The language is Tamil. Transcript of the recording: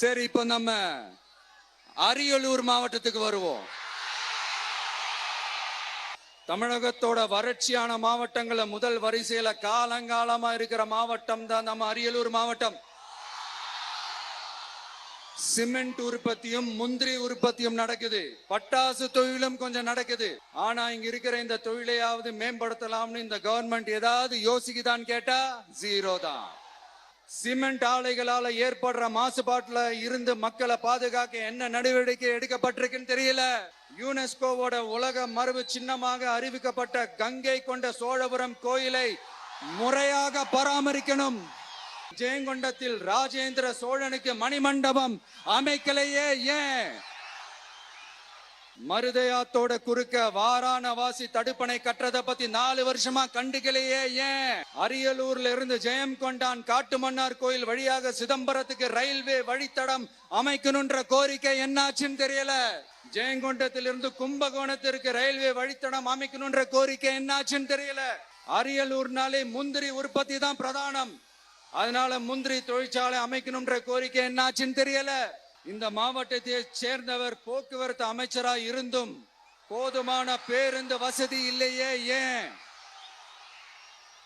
சரி இப்போ நம்ம அரியலூர் மாவட்டத்துக்கு வருவோம். தமிழகத்தோட வறட்சியான மாவட்டங்களை முதல் வரிசையில காலங்காலமா இருக்கிற மாவட்டம் தான் நம்ம அரியலூர் மாவட்டம். சிமெண்ட் உற்பத்தியும் முந்திரி உற்பத்தியும் நடக்குது. பட்டாசு தொழிலும் கொஞ்சம் நடக்குது. ஆனா இங்க இருக்கிற இந்த தொழிலையாவது மேம்படுத்தலாம்னு இந்த கவர்மெண்ட் ஏதாவது யோசிக்குதான்னு கேட்டா ஜீரோ தான். சிமெண்ட் ஆலைகளால ஏற்படுற மாசுபாட்டுல இருந்து மக்களை பாதுகாக்க என்ன நடவடிக்கை எடுக்கப்பட்டிருக்குன்னு தெரியல. யுனெஸ்கோவோட உலக மரபு சின்னமாக அறிவிக்கப்பட்ட கங்கை கொண்ட சோழபுரம் கோயிலை முறையாக பராமரிக்கணும். ஜெயங்கொண்டத்தில் ராஜேந்திர சோழனுக்கு மணிமண்டபம் அமைக்கலையே ஏன்? மருதையாத்தோட குறுக்க வாராணவாசி தடுப்பணை கட்டுறத பத்தி நாலு வருஷமா கண்டுக்கலையே ஏன்? அரியலூர்ல இருந்து ஜெயம் கொண்டான் காட்டுமன்னார் கோயில் வழியாக சிதம்பரத்துக்கு ரயில்வே வழித்தடம் அமைக்கணும்ன்ற கோரிக்கை என்னாச்சுன்னு தெரியல. ஜெயங்கொண்டத்திலிருந்து கும்பகோணத்திற்கு ரயில்வே வழித்தடம் அமைக்கணும்ன்ற கோரிக்கை என்னாச்சுன்னு தெரியல. அரியலூர்னாலே முந்திரி உற்பத்தி தான் பிரதானம். அதனால முந்திரி தொழிற்சாலை அமைக்கணும்ன்ற கோரிக்கை என்னாச்சுன்னு தெரியல. இந்த மாவட்டத்தை சேர்ந்தவர் போக்குவரத்து அமைச்சராக இருந்தும் போதுமான பேருந்து வசதி இல்லையே ஏன்?